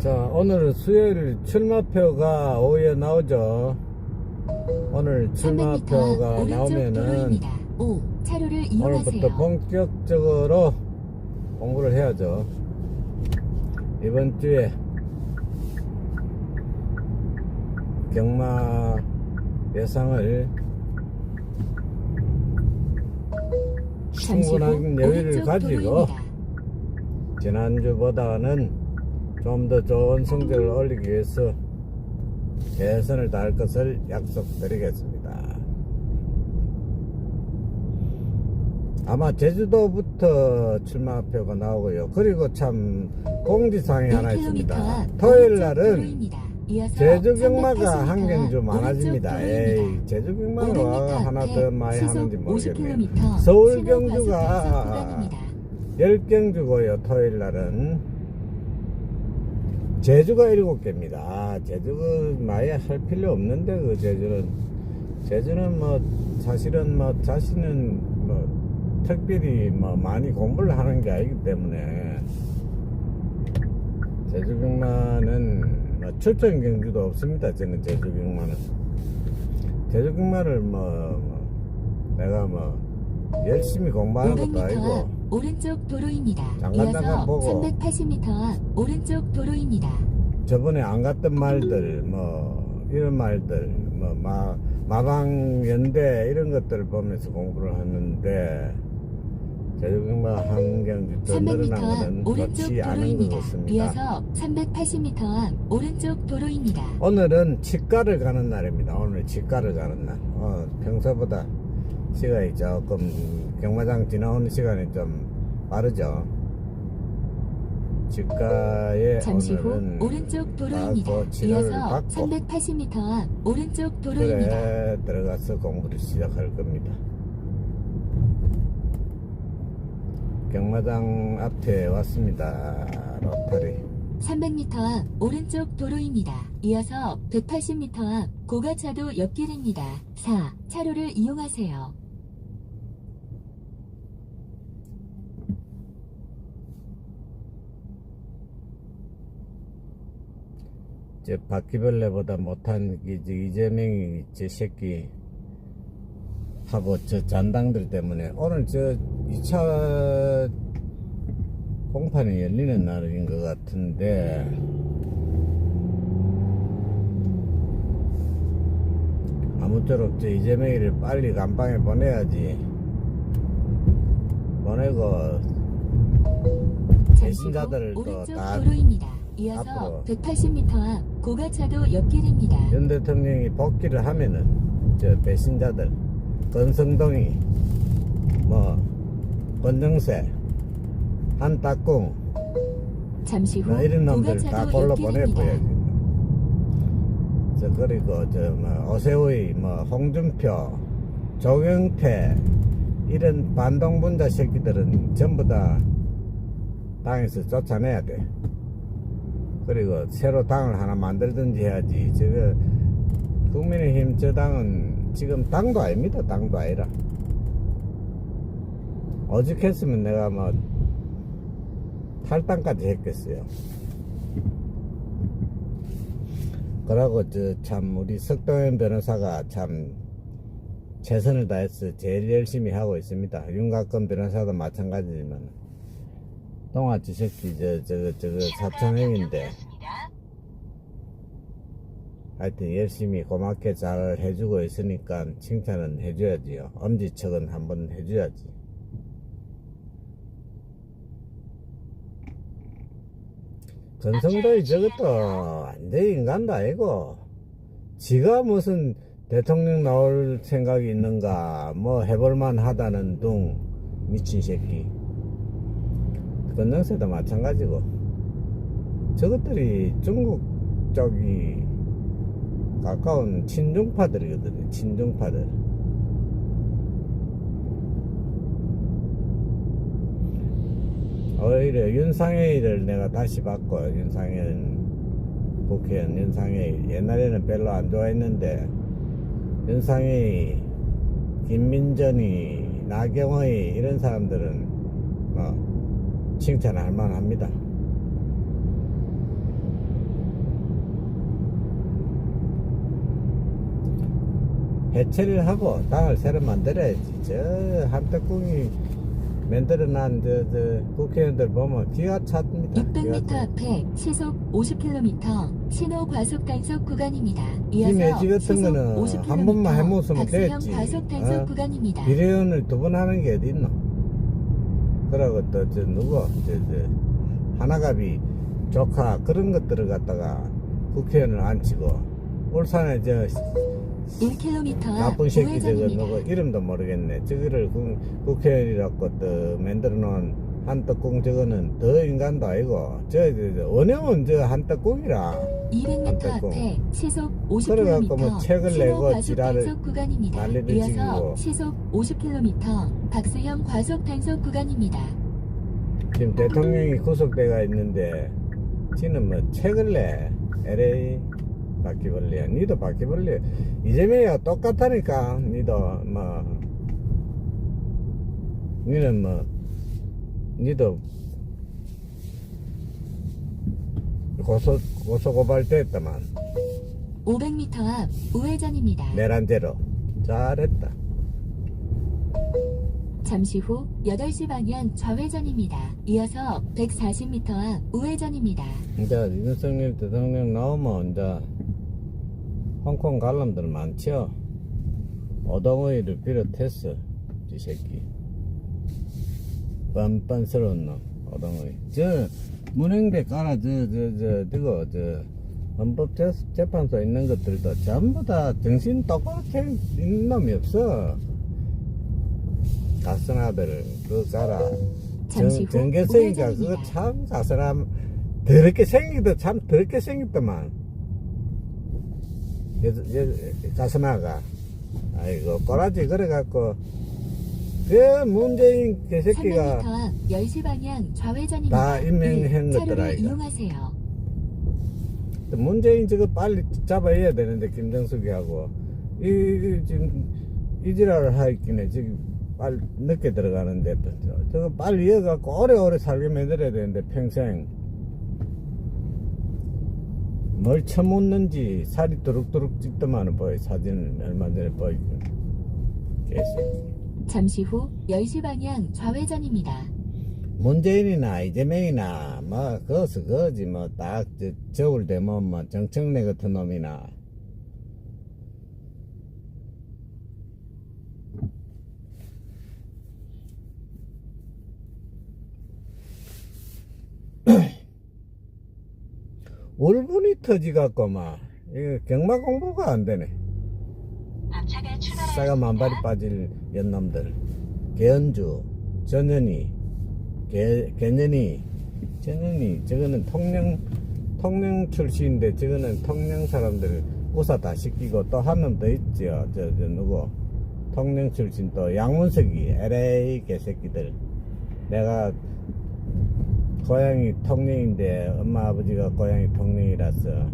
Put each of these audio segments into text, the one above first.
자, 오늘은 수요일 출마표가 오후에 나오죠. 오늘 출마표가 300m 오른쪽 나오면은 도로입니다. 5. 차로를 오늘부터. 본격적으로 공부를 해야죠. 이번 주에 경마 예상을 충분한 여유를 가지고. 지난주보다는 좀 더 좋은 성적을 올리기 위해서 최선을 다할 것을 약속드리겠습니다. 아마 제주도부터 출마표가 나오고요. 그리고 참 공지사항이 하나 1km 있습니다. 앞 토요일 날은 제주 경마가 380m 한 경주 오른쪽 많아집니다. 에이, 제주 경마가 500m 하나 더 많이 하는지 모르겠네요. 50km 서울 경주가 과속 구간입니다. 10경주고요. 토요일 날은 제주가 7개입니다. 아, 제주가 많이 할 필요 없는데 그 제주는 제주는 뭐 사실은 뭐 자신은 뭐 특별히 뭐 많이 공부를 하는 게 아니기 때문에 제주 경마는 뭐 출전 경주도 없습니다. 저는 제주 경마는 제주 경마를 뭐, 뭐 내가 뭐 열심히 공부하는 것도 500m 아니고 앞 오른쪽 도로입니다. 잠깐, 잠깐 이어서 보고. 380m 앞 오른쪽 도로입니다. 저번에 안 갔던 말들 뭐 이런 말들 뭐 마, 마방 연대 이런 것들을 보면서 공부를 하는데 더 300m 늘어난 앞 오른쪽 그렇지 않은 것 도로입니다. 같습니다. 이어서 380m 앞 오른쪽 도로입니다. 오늘은 치과를 가는 날입니다. 오늘 치과를 가는 날. 어, 평소보다 시간이 조금 경마장 지나오는 시간이 좀 빠르죠. 치과에 잠시 후 오늘은 오른쪽 도로입니다. 이어서 받고 380m 앞 오른쪽 도로입니다. 그래 들어가서 공부를 시작할 겁니다. 경마장 앞에 왔습니다. 로타리. 300m 앞 오른쪽 도로입니다. 이어서 180m 앞 고가차도 옆길입니다. 4. 차로를 이용하세요. 저 바퀴벌레보다 못한 이- 저 이재명이 저 새끼 하고 저 잔당들 때문에 오늘 저 2차 공판이 열리는 날인 것 같은데 아무쪼록 저 이재명이를 빨리 감방에 보내야지 보내고 배신자들을 또 오른쪽 다 도로입니다. 이어서 앞으로. 180m 앞 고가차도 옆길입니다. 윤 대통령이 복귀를 하면은 저 배신자들 권성동이 뭐 권정세 한따꿍 잠시 후뭐 이런 놈들 다 골로. 보내버려야지 저 그리고 저뭐 오세훈이 뭐 홍준표 조경태 이런 반동분자 새끼들은 전부 다 당에서 쫓아내야 돼 그리고 새로 당을 하나 만들든지 해야지. 저거 국민의힘 저 당은 지금 당도 아닙니다. 당도 아니라. 오죽했으면 내가 뭐 탈당까지 했겠어요. 그러고 저 참 우리 석동현 변호사가 참 최선을 다해서 제일 열심히 하고 있습니다. 윤곽근 변호사도 마찬가지지만 동아지 새끼 저 저거 저거 사촌형인데. 하여튼 열심히 고맙게 잘 해주고 있으니까 칭찬은 해줘야지요. 엄지척은 한번 해줘야지. 전성도이 저것도 완전히 인간도 아니고 지가 무슨 대통령 나올 생각이 있는가 뭐 해볼만 하다는 둥 미친 새끼 건능세도 마찬가지고. 저것들이 중국 쪽이 가까운 친중파들이거든요 친중파들. 오히려 윤상혜를 내가 다시 봤고 윤상현 국회의원 윤상혜 옛날에는 별로 안 좋아했는데 윤상혜 김민전이 나경원이 이런 사람들은 뭐 칭찬할 만합니다. 해체를 하고 땅을 새로 만들어야지. 저 한떡궁이 만들어난 저, 저 국회의원들 보면 기가 찹니다. 600m 기가 앞에 시속 50km 신호 과속 단속 구간입니다. 이어서 같은 시속 거는 50km 한 번만 해먹으면 박수형 됐지. 과속 단속 어? 구간입니다. 비례원을 두 번 하는 게 어디 있노? 그러고 또 저 누구 저, 저 하나갑이 조카 그런 것들을 갖다가 국회의원을 앉히고 울산에 저 1km 앞 나쁜 새끼 저거. 누구 이름도 모르겠네. 저거를 국, 국회의원이라고 또 만들어 놓은 한떡궁 저거는 더 인간도 아니고 저, 저, 저 원형은 저 한떡궁이라 200m 안타까워. 앞에 시속 그래갖고 50km 뭐 책을 내고 과속 구간입니다. 이어서. 시속 50km 박수형 과속 단속 구간입니다. 지금 대통령이 구속돼가 있는데 지는 뭐 책을 내 LA 바퀴벌레야 니도 바퀴벌레 이재명이가 똑같다니까 니도 뭐 니는 뭐 니도 고소 고소 고발 됐다만 500m 앞 우회전입니다. 내란대로 잘했다 잠시 후 8시 방향 좌회전입니다. 이어서 140m 앞 우회전입니다. 이제 윤석열 대통령 나오면 이제 홍콩 관람들 많죠. 오동의를 비롯해서 이 새끼 빤빤스러운 놈 오동의 저 문행대 깔아 저저저 저거 저 헌법 재판소 있는 것들도 전부 다 정신 똑바로 차린 있는 놈이 없어. 잠시 후 정개성이가 우회전입니다. 그거 참 사람 더럽게 생기도 참 더럽게 생겼더만. 가스나가 아이고 꼬라지 그래갖고 그 문재인300m 개새끼가 앞 10시 방향 좌회전입니다. 다 임명한 이 것들 차로를 아이가. 이용하세요. 문재인 저거 빨리 잡아야 되는데 김정숙이 하고 이, 이 지금 이지랄을 하있기네 지금 빨리 늦게 들어가는데 또 저- 저거 빨리 이어갖고 오래오래 살게 만들어야 되는데 평생 뭘 처묻는지 살이 두룩두룩 찢더만은 보여 사진을 얼마 전에 보이고 개새끼 잠시 후 10시 방향 좌회전입니다. 문재인이나 이재명이나 뭐 그것은 그거지 뭐딱 저울 되면 뭐 정청래 같은 놈이나 울분이 터지갖고 막 이거 경마 공부가 안 되네 싸가 만발이 빠질 연놈들. 개연주 전현이 개, 개년이 전현이 저거는 통영 통영 출신인데 저거는 통영 사람들 우사 다 시키고 또 한 놈 더 있죠. 저, 저 누구? 통영 출신 또 양문석이 LA 개새끼들. 내가 고향이 통영인데 엄마 아버지가 고향이 통영이라서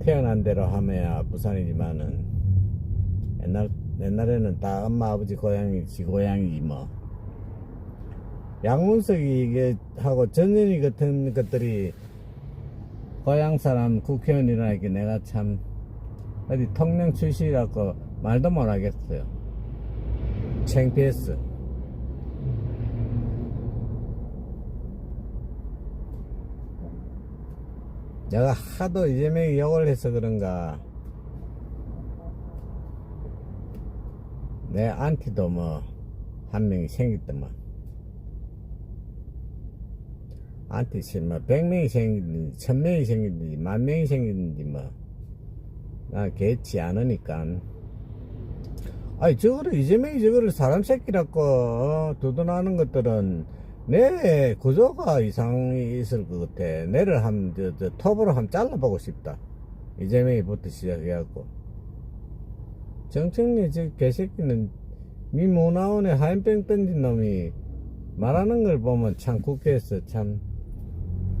태어난 대로 하면야 부산이지만은 옛날 옛날에는 다 엄마 아버지 고향이 지 고향이지 뭐. 양문석이 이게 하고 전현이 같은 것들이 고향 사람 국회의원이라 이게 내가 참 어디 통영 출신이라고 말도 못 하겠어요. 창피했어. 내가 하도 이재명이 욕을 해서 그런가 내 안티도 뭐 한 명이 생겼더만. 안티 뭐 100명이 생기든지 1000명이 생기든지 만 명이 생기든지 뭐나 개치 않으니까. 아니 저거를 이재명이 저거를 사람 새끼라고 어, 두둔하는 것들은 내 구조가 이상이 있을 것 같아. 내를 한 저, 저 톱으로 한번 잘라보고 싶다. 이재명이부터 시작해갖고 정청래 저 개새끼는 미모 나오네 하얀병 던진 놈이 말하는 걸 보면 참 국회에서 참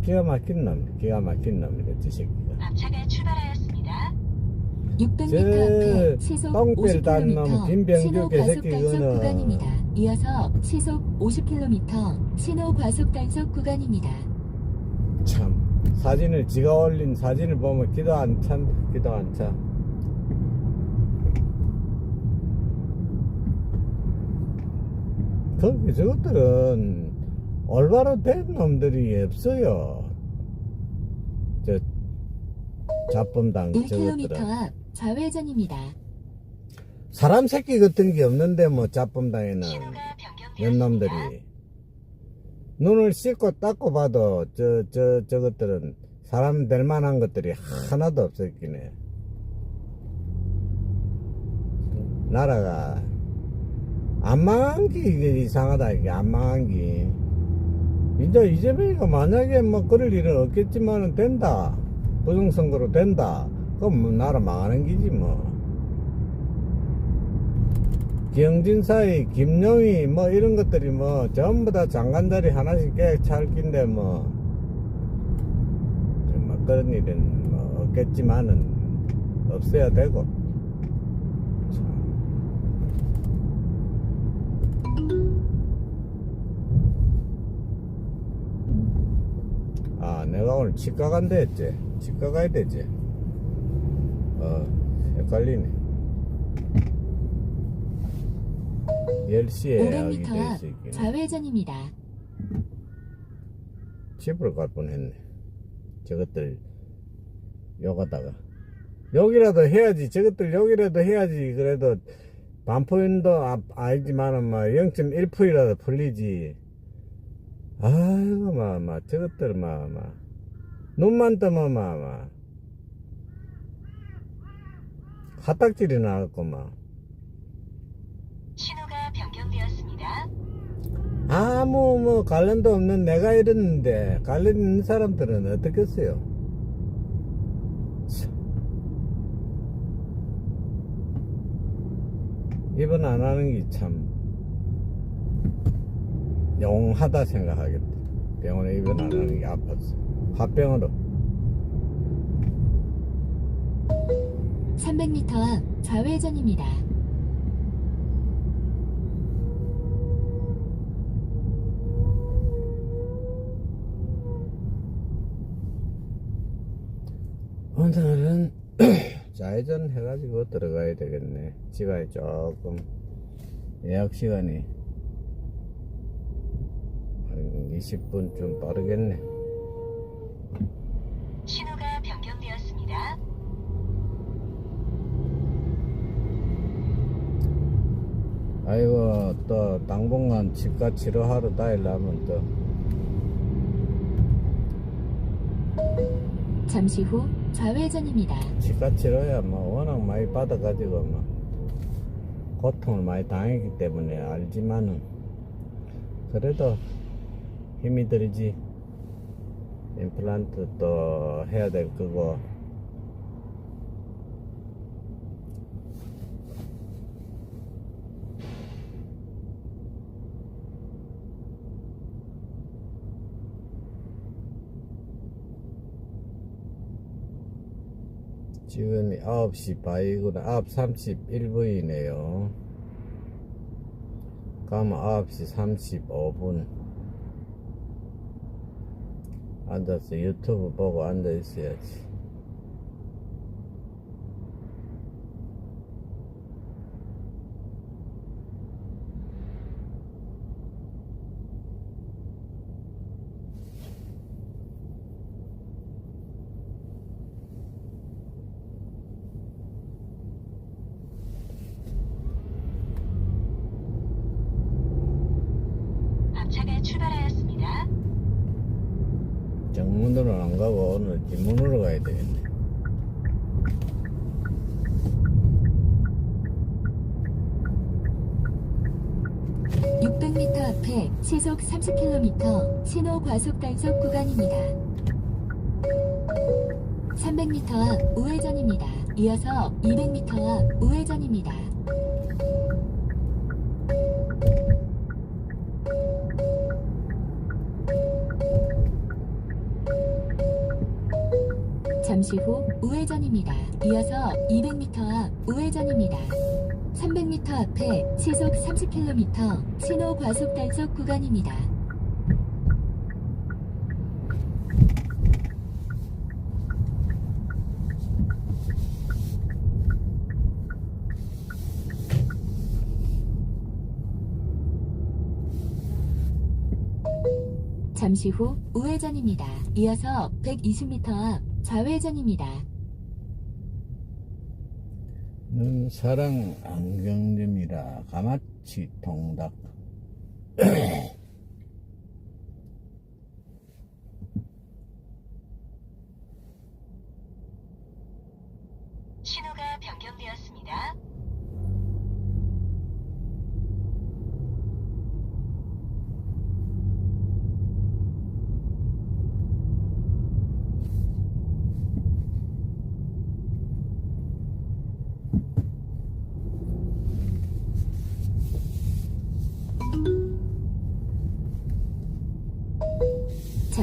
기가 막힌 놈 기가 막힌 놈이다 저 새끼가 앞차가 출발하였습니다. 600m 저 앞에 시속 똥배를 놈, 50km 김병규 신호 개새끼 과속 단속 그거는. 구간입니다. 이어서 시속 50km 신호 과속 단속 구간입니다. 참 사진을 지가 올린 사진을 보면 기도 안 찬, 기도 안 차. 거기 저것들은 올바로 된 놈들이 없어요. 저 1km 저것들은 앞 좌회전입니다. 사람 새끼 같은 게 없는데 뭐 신호가 연놈들이 변경되었습니다. 눈을 씻고 닦고 봐도 저 저 저 것들은 사람 될 만한 것들이 하나도 없었긴 해. 나라가 안 망한 게 이게 이상하다 이게 안 망한 게 이제 이재명이가 만약에 뭐 그럴 일은 없겠지만은 된다. 부정선거로 된다. 그럼 뭐 나라 망하는 기지 뭐. 경진사의 김용희 뭐 이런 것들이 뭐 전부 다 장관 자리 하나씩 깨 찰긴데 뭐. 정말 그런 일은 뭐 없겠지만은 없어야 되고 내가 오늘 치과 간다 했지 치과 가야 되지 어 헷갈리네 10시에 예약이 500m 돼앞 있어 있긴 해. 좌회전입니다. 집으로 갈 뻔했네. 저것들 요가다가 여기라도 해야지. 저것들 여기라도 해야지. 그래도 반포인도 아, 알지만은 뭐 0.1%라도 풀리지. 아이고 마마 저것들 마마 눈만 뜨면 마마 가딱질이 나왔구만. 신호가 변경되었습니다. 아무 뭐 관련도 없는 내가 이랬는데 관련 있는 사람들은 어떻겠어요? 참. 입원 안 하는 게참 용하다 생각하겠다. 병원에 입원 안 하는 게 아팠어. 화병으로. 300m 앞 좌회전입니다. 오늘은 좌회전 해가지고 들어가야 되겠네. 시간이 조금 예약 시간이 한 20분 좀 빠르겠네. 신호가 변경되었습니다. 아이고 또 당분간 치과 치료하러 다니려면 또 잠시 후 좌회전입니다. 치과 치료야 뭐 워낙 많이 받아가지고 뭐 고통을 많이 당했기 때문에 알지만은 그래도 힘이 들지. 임플란트 또 해야 될 거고 지금이 9시 반이구나. 9시 31분이네요. 가면 9시 35분 앉아서 유튜브 보고 앉아 있어야지 출발하였습니다. 정문으로 안 가고 오늘 뒷문으로 가야 되겠네 600m 앞에 시속 30km 신호 과속 단속 구간입니다. 300m 앞 우회전입니다. 이어서 200m 앞 우회전입니다. 잠시 후 우회전입니다. 이어서 200m 앞 우회전입니다. 300m 앞에 시속 30km 신호 과속 단속 구간입니다. 잠시 후 우회전입니다. 이어서 120m 앞 좌회전입니다. 는 사랑 안경림이라 가마치 통닭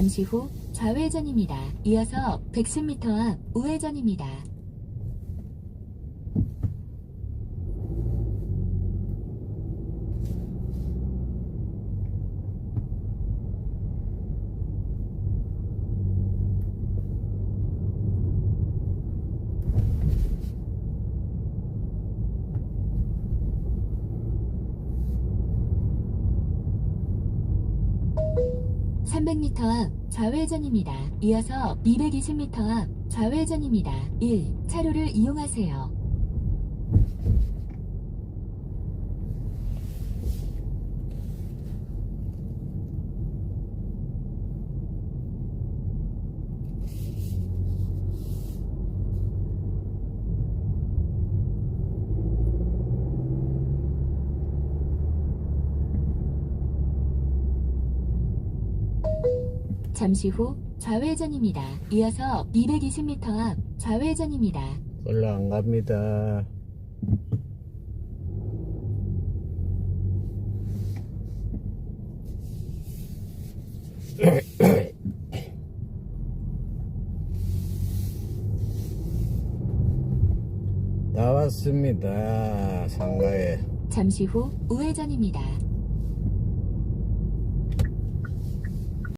잠시 후 좌회전입니다. 이어서 110m 앞 우회전입니다. (300m) 앞 좌회전입니다. 이어서 (220m) 앞 좌회전입니다. 1. 차로를 이용하세요. 잠시 후 좌회전입니다. 이어서 220m 앞 좌회전입니다. 걸로 안 갑니다 나왔습니다 상가에 잠시 후 우회전입니다.